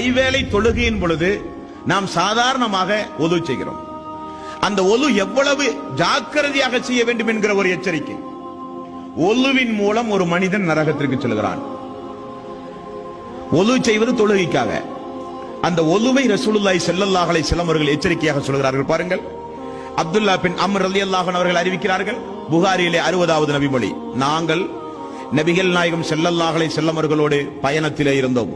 ஐவேளை தொழுகையின் பொழுது நாம் சாதாரணமாக ஒது செய்கிறோம். அந்த ஒலு எவ்வளவு ஜாக்கிரதையாக செய்ய வேண்டும் என்கிற ஒரு எச்சரிக்கை. ஒலுவின் மூலம் ஒரு மனிதன் நரகத்திற்கு செல்கிறான். ஒலு செய்வது தொழுகைக்காக. அந்த ஒலுவை ரசூலுல்லாய் செல்லல்லாஹலை செல்லமர்கள் எச்சரிக்கையாக சொல்கிறார்கள் பாருங்கள். அப்துல்லா பின் அம்ர் அலி அல்லாஹன் அவர்கள் அறிவிக்கிறார்கள் புகாரியிலே அறுபதாவது நபிமொழி நாங்கள் நபிகள் நாயகம் செல்லல்லாஹலை செல்லமர்களோடு பயணத்திலே இருந்தோம்.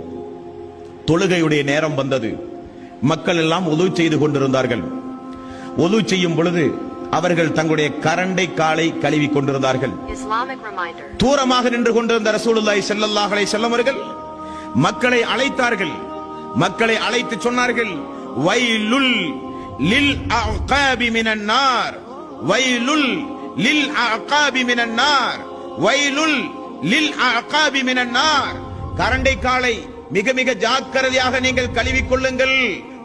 தொழுகையுடைய நேரம் வந்தது. மக்கள் எல்லாம் ஒது செய்து கொண்டிருந்தார்கள். ஒது செய்யும் பொழுது அவர்கள் தங்களுடைய கரண்டை காலை கழுவி கொண்டிருந்தார்கள். தூரமாக நின்று கொண்டிருந்த அலைஹி வஸல்லம் அவர்கள் மக்களை அழைத்தார்கள். மக்களை அழைத்து சொன்னார்கள் வைலுல் லில் அகாபி மினன் நார். வைலுல் லில் அகாபி மினன் நார். வைலுல் லில் அகாபி மினன் நார். கரண்டை காலை மிக மிக ஜாக்கிரதையாக நீங்கள் கழுவிக் கொள்ளுங்கள்.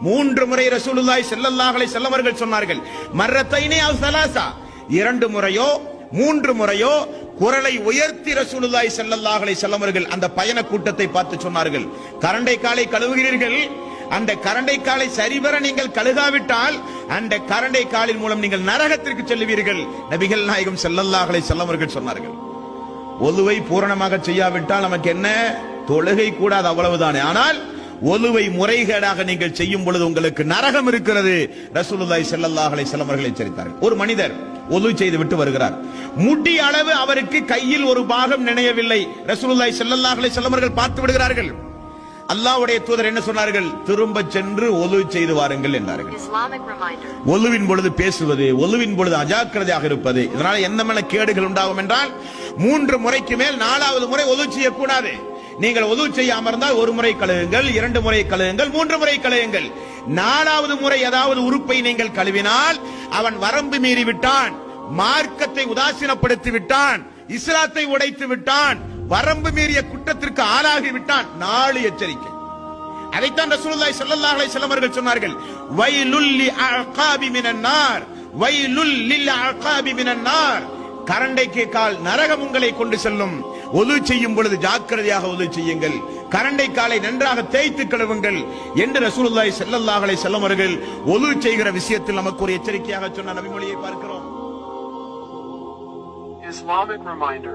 மூன்று முறை ரசூலுல்லாய் செல்லல்லாஹலை செல்லவர்கள் சொன்னார்கள். மர்ரத்தைனி அவ் சலாசா. இரண்டு முறையோ மூன்று முறையோ குரலை உயர்த்தி ரசூலுல்லாய் செல்லல்லாஹலை செல்லவர்கள் அந்த பயண கூட்டத்தை பார்த்து சொன்னார்கள். கரண்டை காலை கழுவுகிறீர்கள். அந்த கரண்டை காலை சரிவர நீங்கள் கழுகாவிட்டால் அந்த கரண்டை காலின் மூலம் நீங்கள் நரகத்திற்கு செல்லுவீர்கள். நபிகள் நாயகம் செல்லல்லாஹலை செல்லவர்கள் சொன்னார்கள். ஒதுவை பூரணமாக செய்யாவிட்டால் நமக்கு என்ன? தொழுகை கூடாது அவ்வளவுதானே. ஆனால் ஒலுவை முறைகேடாக நீங்கள் செய்யும் பொழுது உங்களுக்கு நரகம் இருக்கிறது. அலைஹி வஸல்லம் அவர்கள் எச்சரித்தார்கள். ஒரு மனிதர் ஒலு செய்து விட்டு வருகிறார். முடி அளவு அவருக்கு கையில் ஒரு பாகம் நினையவில்லை. அலைஹி வஸல்லம் அவர்கள் பார்த்து விடுகிறார்கள். அல்லாஹ்வுடைய தூதர் என்ன சொன்னார்கள்? திரும்ப சென்று ஒலு செய்து வாருங்கள் என்றார்கள். ஒலுவின் பொழுது பேசுவது ஒலுவின் பொழுது அஜாக்கிரதையாக இருப்பது. இதனால எந்த மேல கேடுகள் உண்டாகும் என்றால் மூன்று முறைக்கு மேல் நாலாவது முறை ஒது செய்யக்கூடாது. நீங்கள் உதவு செய்யாம இருந்தால் ஒரு முறை கழுவுங்கள் இரண்டு முறை கழுகுங்கள் மூன்று முறை கழுவுங்கள். நாலாவது முறை ஏதாவது உறுப்பை நீங்கள் கழுவினால் அவன் வரம்பு மீறி விட்டான் மார்க்கத்தை உதாசீனப்படுத்தி விட்டான் இஸ்லாத்தை உடைத்து விட்டான் வரம்பு மீறிய குற்றத்திற்கு ஆளாகி விட்டான். நாலு எச்சரிக்கை. அதைத்தான் ரசூலுல்லாஹி ஸல்லல்லாஹு அலைஹி வஸல்லம் அவர்கள் சொன்னார்கள். வைலுல் லி அகாபி மினன் நார் வைலுல் லில் அகாபி மினன் நார். கரண்டைக்கு கால் நரகம் உங்களை கொண்டு செல்லும். ஒது செய்யும் பொழுது ஜாக்கிரதையாக ஒது செய்யுங்கள் கரண்டை காலை நன்றாக தேய்த்து கழுவுங்கள் என்று ரசூலுல்லாய் செல்லல்லாஹலை அலைஹி அவர்கள் ஒது செய்கிற விஷயத்தில் நமக்கு ஒரு எச்சரிக்கையாக சொன்ன நபிமொழியை பார்க்கிறோம் Islamic reminder.